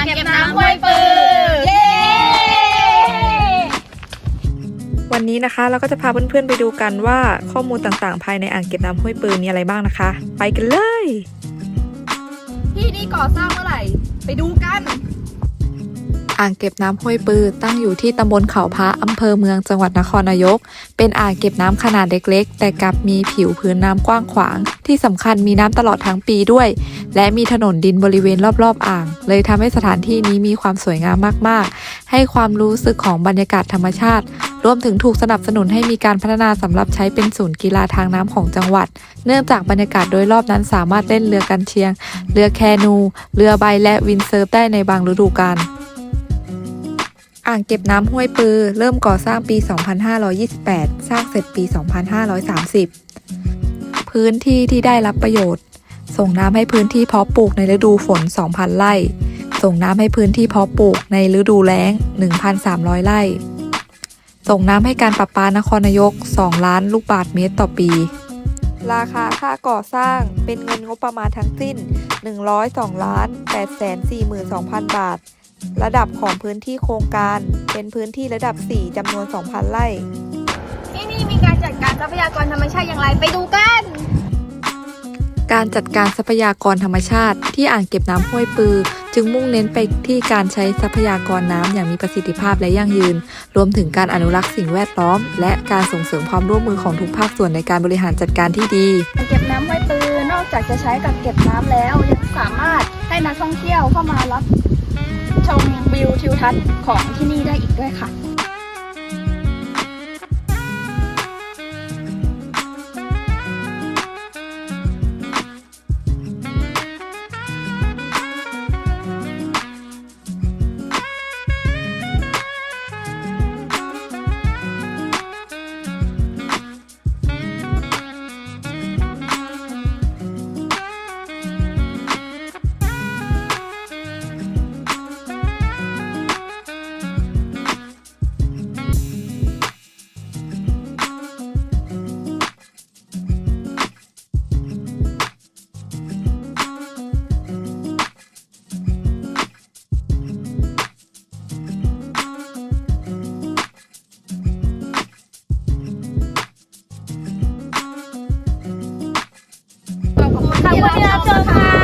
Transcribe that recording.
างเก็บน้ำห้วยปืนเย้วันนี้นะคะเราก็จะพาเพื่อนๆไปดูกันว่าข้อมูลต่างๆ ภายในอ่างเก็บน้ำห้วยปืนมีอะไรบ้างนะคะ ไปกันเลย ที่นี่ก่อสร้างเมื่อไหร่ ไปดูกัน อ่างเก็บน้ำห้วยปือตั้งอยู่ที่ตำบลเขาพระอำเภอเมืองจังหวัดนครนายก เป็นอ่างเก็บน้ำขนาดเล็กๆ แต่กลับมีผิวพื้นน้ำกว้างขวาง ที่สำคัญมีน้ำตลอดทั้งปีด้วย และมีถนนดินบริเวณรอบๆอ่าง เลยทำให้สถานที่นี้มีความสวยงามมากๆ ให้ความรู้สึกของบรรยากาศธรรมชาติ รวมถึงถูกสนับสนุนให้มีการพัฒนาสำหรับใช้เป็นศูนย์กีฬาทางน้ำของจังหวัด เนื่องจากบรรยากาศโดยรอบนั้นสามารถเล่นเรือกันเชียง เรือแคนู เรือใบและวินเซิร์ฟได้ในบางฤดูกาลอ่างเก็บน้ำห้วยปือ เริ่มก่อสร้างปี 2528 สร้างเสร็จปี 2530 พื้นที่ที่ได้รับประโยชน์ ส่งน้ำให้พื้นที่เพาะปลูกในฤดูฝน 2,000 ไร่ ส่งน้ำให้พื้นที่เพาะปลูกในฤดูแล้ง 1,300 ไร่ ส่งน้ำให้การประปานครนายก 2 ล้านลูกบาศก์เมตรต่อปี ราคาค่าก่อสร้างเป็นเงินงบประมาณทั้งสิ้น 102ล้าน842,000 บาท ระดับของพื้นที่โครงการเป็นพื้นที่ระดับ 4จำนวน 2,000 ไร่ ที่นี่มีการจัดการทรัพยากรธรรมชาติอย่างไรไปดูกัน การจัดการทรัพยากรธรรมชาติ ที่อ่างเก็บน้ำห้วยปือ จึงมุ่งเน้นไปที่การใช้ทรัพยากรน้ำอย่างมีประสิทธิภาพและยั่งยืน รวมถึงการอนุรักษ์สิ่งแวดล้อม และการส่งเสริมความร่วมมือของทุกภาคส่วนในการบริหารจัดการที่ดี อ่างเก็บน้ำห้วยปือนอกจากจะใช้กับเก็บน้ำแล้ว ยังสามารถให้นักท่องเที่ยวเข้ามารับชมวิวทิวทัศน์ของที่นี่ได้อีกด้วยค่ะ 我要叫他。